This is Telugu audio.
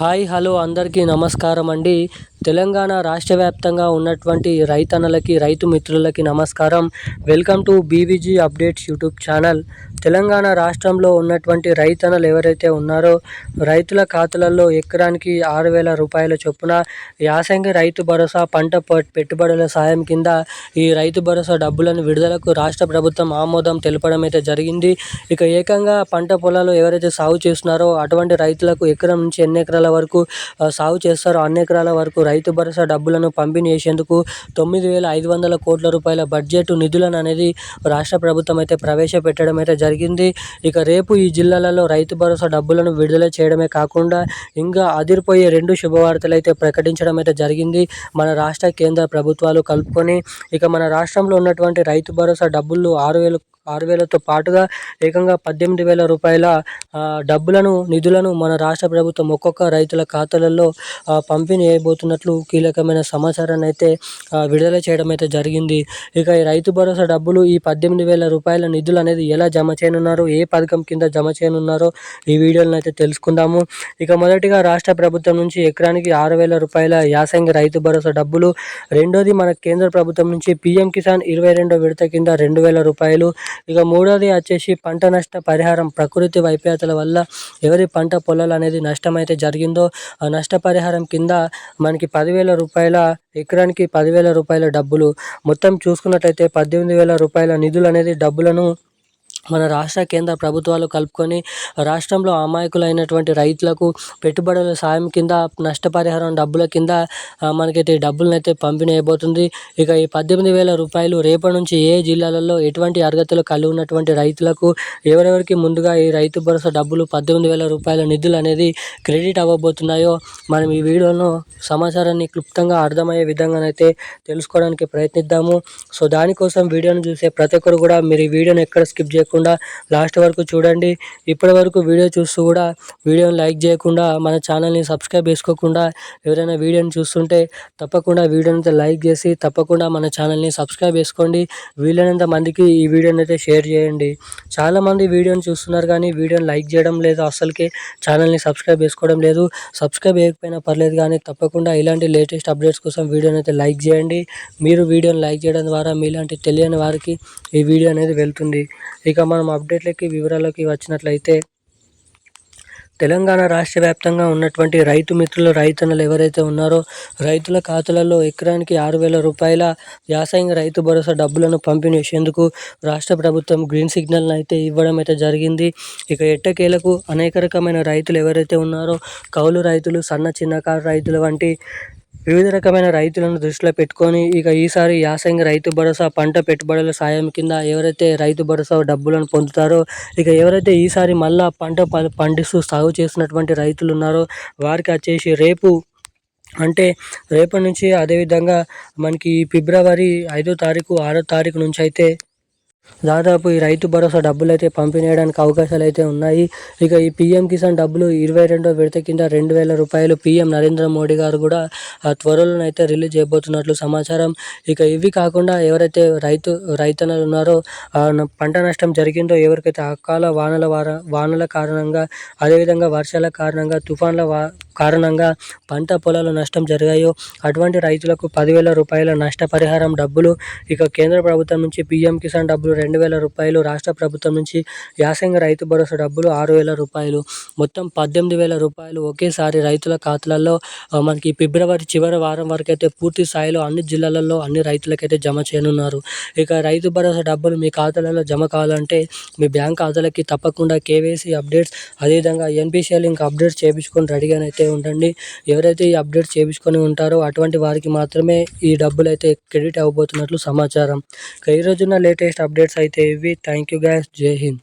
హాయ్ హలో అందరికీ నమస్కారం అండి. తెలంగాణ రాష్ట్ర వ్యాప్తంగా ఉన్నటువంటి రైతన్నలకి రైతు మిత్రులకి నమస్కారం. Welcome to BVG updates YouTube channel. Telangana రాష్ట్రంలో ఉన్నటువంటి రైతన్నలు ఎవరైతే ఉన్నారో రైతుల ఖాతాలలో ఎకరానికి ఆరు వేల రూపాయల చొప్పున యాసంగి రైతు భరోసా పంట పెట్టుబడుల సాయం కింద ఈ రైతు భరోసా డబ్బులను విడుదలకు రాష్ట్ర ప్రభుత్వం ఆమోదం తెలపడం అయితే జరిగింది. ఇక ఏకంగా పంట పొలాలు ఎవరైతే సాగు చేస్తున్నారో అటువంటి రైతులకు ఎకరం నుంచి ఎన్ని ఎకరాల వరకు సాగు చేస్తారు. అన్ని ఎకరాల వరకు రైతు భరోసా డబ్బులను పంపిణీ చేసేందుకు తొమ్మిది వేల ఐదు వందల కోట్ల రూపాయల బడ్జెట్ నిధులను అనేది రాష్ట్ర ప్రభుత్వం అయితే ప్రవేశపెట్టడం అయితే జరిగింది. ఇక రేపు ఈ జిల్లాలలో రైతు భరోసా డబ్బులను విడుదల చేయడమే కాకుండా ఇంకా అదిరిపోయే రెండు శుభవార్తలు అయితే ప్రకటించడం అయితే జరిగింది. మన రాష్ట్ర కేంద్ర ప్రభుత్వాలు కలుపుకొని ఇక మన రాష్ట్రంలో ఉన్నటువంటి రైతు భరోసా డబ్బులు ఆరు వేలు ఆరు వేలతో పాటుగా ఏకంగా పద్దెనిమిది వేల రూపాయల డబ్బులను నిధులను మన రాష్ట్ర ప్రభుత్వం ఒక్కొక్క రైతుల ఖాతాలలో పంపిణీ చేయబోతున్నట్లు కీలకమైన సమాచారాన్ని అయితే విడుదల చేయడం అయితే జరిగింది. ఇక ఈ రైతు భరోసా డబ్బులు ఈ పద్దెనిమిది వేల రూపాయల నిధులు అనేది ఎలా జమ చేయనున్నారు ఏ పథకం కింద జమ చేయనున్నారో ఈ వీడియోలను అయితే తెలుసుకుందాము. ఇక మొదటిగా రాష్ట్ర ప్రభుత్వం నుంచి ఎకరానికి ఆరు వేల రూపాయల యాసంగి రైతు భరోసా డబ్బులు రెండోది మన కేంద్ర ప్రభుత్వం నుంచి పీఎం కిసాన్ ఇరవై రెండో విడత కింద రెండు వేల రూపాయలు ఇక మూడోది వచ్చేసి పంట నష్ట పరిహారం. ప్రకృతి వైపరీత్యాల వల్ల ఎవరి పంట పొలాలు అనేది నష్టమైతే జరిగిందో ఆ నష్టపరిహారం కింద మనకి పదివేల రూపాయల ఎకరానికి పదివేల రూపాయల డబ్బులు. మొత్తం చూసుకున్నట్టయితే పద్దెనిమిది వేల రూపాయల నిధులు అనేది డబ్బులను మన రాష్ట్ర కేంద్ర ప్రభుత్వాలు కలుపుకొని రాష్ట్రంలో అమాయకులైనటువంటి రైతులకు పెట్టుబడుల సాయం కింద నష్టపరిహారం డబ్బుల కింద మనకైతే డబ్బులను అయితే పంపిణీ అయిపోతుంది ఇక ఈ పద్దెనిమిది వేల రూపాయలు రేపటి నుంచి ఏ జిల్లాలలో ఎటువంటి అర్హతలు కలిగి ఉన్నటువంటి రైతులకు ఎవరెవరికి ముందుగా ఈ రైతు భరోసా డబ్బులు పద్దెనిమిది వేల రూపాయల నిధులు అనేది క్రెడిట్ అవ్వబోతున్నాయో మనం ఈ వీడియోను సమాచారాన్ని క్లుప్తంగా అర్థమయ్యే విధంగానైతే తెలుసుకోవడానికి ప్రయత్నిద్దాము. సో దానికోసం వీడియోను చూసే ప్రతి ఒక్కరు కూడా మీరు ఈ వీడియోని ఎక్కడ స్కిప్ చేయకుండా చేయకుండా లాస్ట్ వరకు చూడండి. ఇప్పటి వరకు వీడియో చూస్తూ కూడా వీడియోని లైక్ చేయకుండా మన ఛానల్ని సబ్స్క్రైబ్ చేసుకోకుండా ఎవరైనా వీడియోని చూస్తుంటే తప్పకుండా వీడియోని లైక్ చేసి తప్పకుండా మన ఛానల్ని సబ్స్క్రైబ్ చేసుకోండి. వీలైనంత మందికి ఈ వీడియోని అయితే షేర్ చేయండి. చాలామంది వీడియోని చూస్తున్నారు కానీ వీడియోని లైక్ చేయడం లేదు. అసలుకి ఛానల్ని సబ్స్క్రైబ్ చేసుకోవడం లేదు. సబ్స్క్రైబ్ చేయకపోయినా పర్లేదు కానీ తప్పకుండా ఇలాంటి లేటెస్ట్ అప్డేట్స్ కోసం వీడియోని అయితే లైక్ చేయండి. మీరు వీడియోని లైక్ చేయడం ద్వారా మీలాంటి తెలియని వారికి ఈ వీడియో అనేది వెళ్తుంది. ఇక ఇక మనం అప్డేట్లకి వివరాలకి వచ్చినట్లయితే తెలంగాణ రాష్ట్ర వ్యాప్తంగా ఉన్నటువంటి రైతు మిత్రులు రైతన్నలు ఎవరైతే ఉన్నారో రైతుల ఖాతాలలో ఎకరానికి ఆరు వేల రూపాయల వ్యవసాయంగా రైతు భరోసా డబ్బులను పంపిణీ చేసేందుకు రాష్ట్ర ప్రభుత్వం గ్రీన్ సిగ్నల్ని అయితే ఇవ్వడం అయితే జరిగింది. ఇక ఎట్టకేలకు అనేక రకమైన రైతులు ఎవరైతే ఉన్నారో కౌలు రైతులు సన్న చిన్నకారు రైతులు వంటి వివిధ రకమైన రైతులను దృష్టిలో పెట్టుకొని ఇక ఈసారి యాసంగి రైతు భరోసా పంట పెట్టుబడుల సాయం కింద ఎవరైతే రైతు భరోసా డబ్బులను పొందుతారో ఇక ఎవరైతే ఈసారి మళ్ళా పంట పండిస్తూ సాగు చేసినటువంటి రైతులు ఉన్నారో వారికి వచ్చేసి రేపు అంటే రేపటి నుంచి అదేవిధంగా మనకి ఫిబ్రవరి ఐదో తారీఖు ఆరో తారీఖు నుంచి అయితే దాదాపు ఈ రైతు భరోసా డబ్బులు అయితే పంపిణీయడానికి అవకాశాలు అయితే ఉన్నాయి. ఇక ఈ పీఎం కిసాన్ డబ్బులు ఇరవై రెండో విడత కింద రెండు వేల రూపాయలు పీఎం నరేంద్ర మోడీ గారు కూడా త్వరలోనైతే రిలీజ్ చేయబోతున్నట్లు సమాచారం. ఇక ఇవి కాకుండా ఎవరైతే రైతు రైతన్నలు ఉన్నారో పంట నష్టం జరిగిందో ఎవరికైతే అకాల వానల వార వానల కారణంగా అదేవిధంగా వర్షాల కారణంగా తుఫాన్ల వా కారణంగా పంట పొలాలు నష్టం జరిగాయో అటువంటి రైతులకు పదివేల రూపాయల నష్టపరిహారం డబ్బులు ఇక కేంద్ర ప్రభుత్వం నుంచి పీఎం కిసాన్ డబ్బులు రెండు వేల రూపాయలు రాష్ట్ర ప్రభుత్వం నుంచి యాసంగి రైతు భరోసా డబ్బులు ఆరు వేల రూపాయలు. మొత్తం పద్దెనిమిది వేల రూపాయలు ఒకేసారి రైతుల ఖాతాలలో మనకి ఫిబ్రవరి చివరి వారం వరకు అయితే పూర్తి స్థాయిలో అన్ని జిల్లాలలో అన్ని రైతులకైతే జమ చేయనున్నారు. ఇక రైతు భరోసా డబ్బులు మీ ఖాతాలలో జమ కావాలంటే మీ బ్యాంక్ ఖాతాలకి తప్పకుండా కేవైసీ అప్డేట్స్ అదేవిధంగా ఎన్పిసిఎల్ ఇంకా అప్డేట్స్ చేయించుకొని రెడీగానైతే ఉండండి. ఎవరైతే ఈ అప్డేట్స్ చేయించుకొని ఉంటారో అటువంటి వారికి మాత్రమే ఈ డబ్బులు అయితే క్రెడిట్ అవ్వబోతున్నట్లు సమాచారం. ఈ రోజున లేటెస్ట్ అప్డేట్స్ అయితే ఇవి. Thank you guys. Jai Hind.